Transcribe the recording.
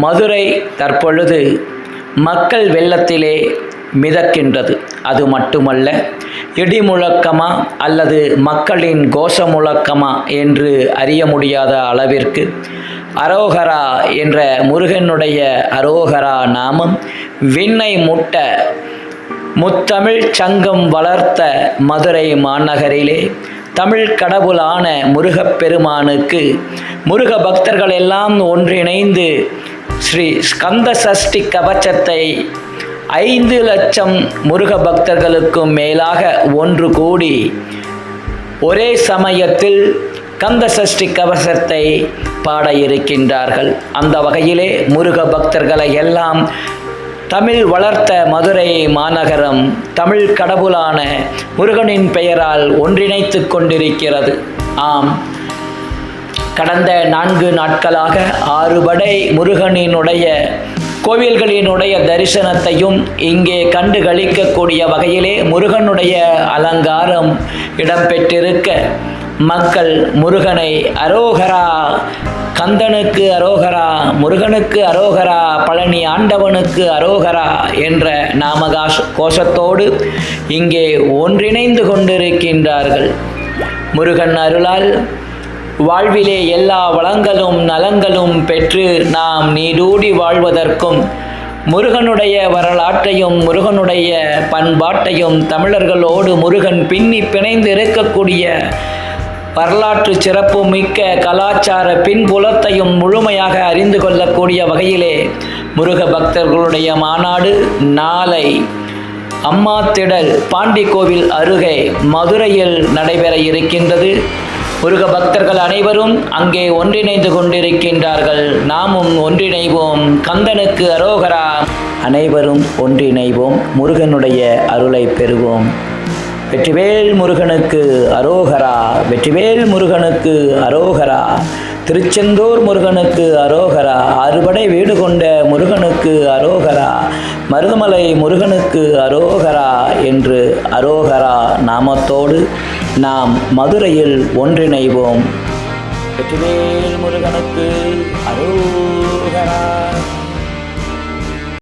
மதுரை தற்பொழுது மக்கள் வெள்ளத்திலே மிதக்கின்றது. அது மட்டுமல்ல இடி முழக்கமா அல்லது மக்களின் கோஷ முழக்கமா என்று அறிய முடியாத அளவிற்கு அரோகரா என்ற முருகனுடைய அரோகரா நாமம் விண்ணை முட்ட முத்தமிழ் சங்கம் வளர்த்த மதுரை மாநகரிலே தமிழ் கடவுளான முருகப்பெருமானுக்கு முருக பக்தர்கள் எல்லாம் ஒன்றிணைந்து ஸ்ரீ ஸ்கந்த சஷ்டி கவச்சத்தை ஐந்து லட்சம் முருக பக்தர்களுக்கும் மேலாக ஒன்று கூடி ஒரே சமயத்தில் கந்த சஷ்டி கவசத்தை பாட இருக்கின்றார்கள். அந்த வகையிலே முருக பக்தர்களை எல்லாம் தமிழ் வளர்த்த மதுரை மாநகரம் தமிழ் கடவுளான முருகனின் பெயரால் ஒன்றிணைத்து கொண்டிருக்கிறது. ஆம். கடந்த நான்கு நாட்களாக ஆறுபடை முருகனினுடைய கோவில்களினுடைய தரிசனத்தையும் இங்கே கண்டு கழிக்கக்கூடிய வகையிலே முருகனுடைய அலங்காரம் இடம்பெற்றிருக்க மக்கள் முருகனை அரோகரா கந்தனுக்கு அரோகரா முருகனுக்கு அரோகரா பழனி ஆண்டவனுக்கு அரோகரா என்ற நாமகாஷ் கோஷத்தோடு இங்கே ஒன்றிணைந்து கொண்டிருக்கின்றார்கள். முருகன் அருளால் வாழ்விலே எல்லா வளங்களும் நலங்களும் பெற்று நாம் நீடூடி வாழ்வதற்கும் முருகனுடைய வரலாற்றையும் முருகனுடைய பண்பாட்டையும் தமிழர்களோடு முருகன் பின்னி பிணைந்து இருக்கக்கூடிய வரலாற்று சிறப்பு மிக்க கலாச்சார பின்புலத்தையும் முழுமையாக அறிந்து கொள்ளக்கூடிய வகையிலே முருக பக்தர்களுடைய மாநாடு நாளை அம்மாத்திடல் பாண்டிக்கோவில் அருகே மதுரையில் நடைபெற இருக்கின்றது. முருக பக்தர்கள் அனைவரும் அங்கே ஒன்றிணைந்து கொண்டிருக்கின்றார்கள். நாமும் ஒன்றிணைவோம். கந்தனுக்கு அரோகரா. அனைவரும் ஒன்றிணைவோம். முருகனுடைய அருளை பெறுவோம். வெற்றிவேல் முருகனுக்கு அரோகரா வெற்றிவேல் முருகனுக்கு அரோகரா திருச்செந்தூர் முருகனுக்கு அரோகரா அறுபடை வீடு கொண்ட முருகனுக்கு அரோகரா மருதமலை முருகனுக்கு அரோகரா என்று அரோகரா நாமத்தோடு நாம் மதுரையில் ஒன்றிணைவோம். வெற்றிவேல் முருகனுக்கு அரோகரா.